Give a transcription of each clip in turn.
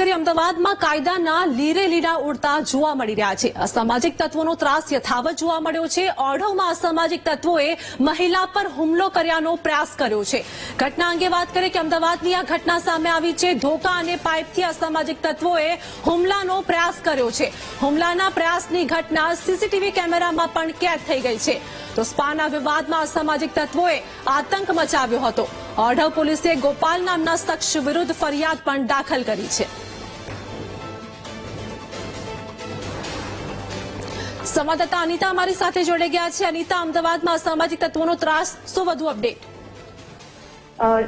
કરીએ અમદાવાદમાં કાયદાના લીરે લીડા ઉડતા જોવા મળી રહ્યા છે. અસામાજિક તત્વોનો ત્રાસ યથાવત જોવા મળ્યો છે. ઓઢવમાં અસામાજિક તત્વોએ મહિલા પર હુમલો કર્યાનો પ્રયાસ કર્યો છે. ઘટના અંગે વાત કરીએ કે અમદાવાદની આ ઘટના સામે આવી છે. ધોકા અને પાઇપથી અસામાજિક તત્વોએ હુમલાનો પ્રયાસ કર્યો છે. હુમલાના પ્રયાસની ઘટના સીસીટીવી કેમેરામાં પણ કેદ થઈ ગઈ છે. તો સ્પાના વિવાદમાં અસામાજિક તત્વોએ આતંક મચાવ્યો હતો. ઓઢવ પોલીસે ગોપાલ નામના શખ્સ વિરુદ્ધ ફરિયાદ પણ દાખલ કરી છે. સંવાદદાતા અનિતા અમારી સાથે જોડાઈ ગયા છે. અનિતા, અમદાવાદમાં અસામાજિક તત્વોનો ત્રાસ, શું વધુ અપડેટ?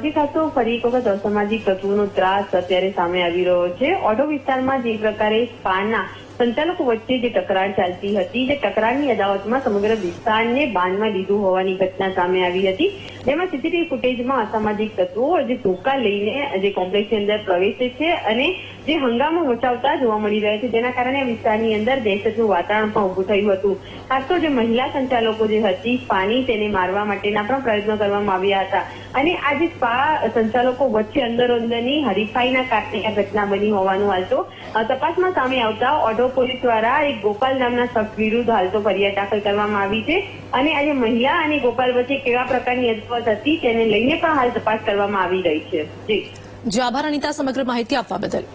જે ખાસ ફરી એક વખત અસામાજિક તત્વોનો ત્રાસ અત્યારે સામે આવી રહ્યો છે. ઓઢો વિસ્તારમાં જે પ્રકારે સ્પાના સંચાલકો વચ્ચે જે તકરાર ચાલતી હતી, જે તકરારની અદાવતમાં સમગ્ર વિસ્તારને બાનમાં લીધું હોવાની ઘટના સામે આવી હતી. જેમાં સીસીટીવી ફૂટેજમાં અસામાજિક તત્વો જે ધોકા લઈને જે કોમ્પ્લેક્ષની અંદર પ્રવેશે છે અને જે હંગામો મચાવતા જોવા મળી રહ્યા છે, જેના કારણે વિસ્તારની અંદર દહેશતનું વાતાવરણ પણ ઉભું થયું હતું. ખાસ તો જે મહિલા સંચાલકો જે હતી પાણી તેને મારવા માટેના પણ પ્રયત્નો કરવામાં આવ્યા હતા. અને આ જે સ્પા સંચાલકો વચ્ચે અંદર અંદરની હરીફાઈના કારણે આ ઘટના બની હોવાનું હાલ તો તપાસમાં સામે આવતા ઓઢો પોલીસ દ્વારા એક ગોપાલ નામના શખ્સ વિરુદ્ધ હાલ તો ફરિયાદ દાખલ કરવામાં આવી છે અને આજે મહિલા અને ગોપાલ વચ્ચે કેવા પ્રકારની અદવત હતી તેને લઈને પણ હાલ તપાસ કરવામાં આવી રહી છે. જી. જે, આભાર અનિતા, સમગ્ર માહિતી આપવા બદલ.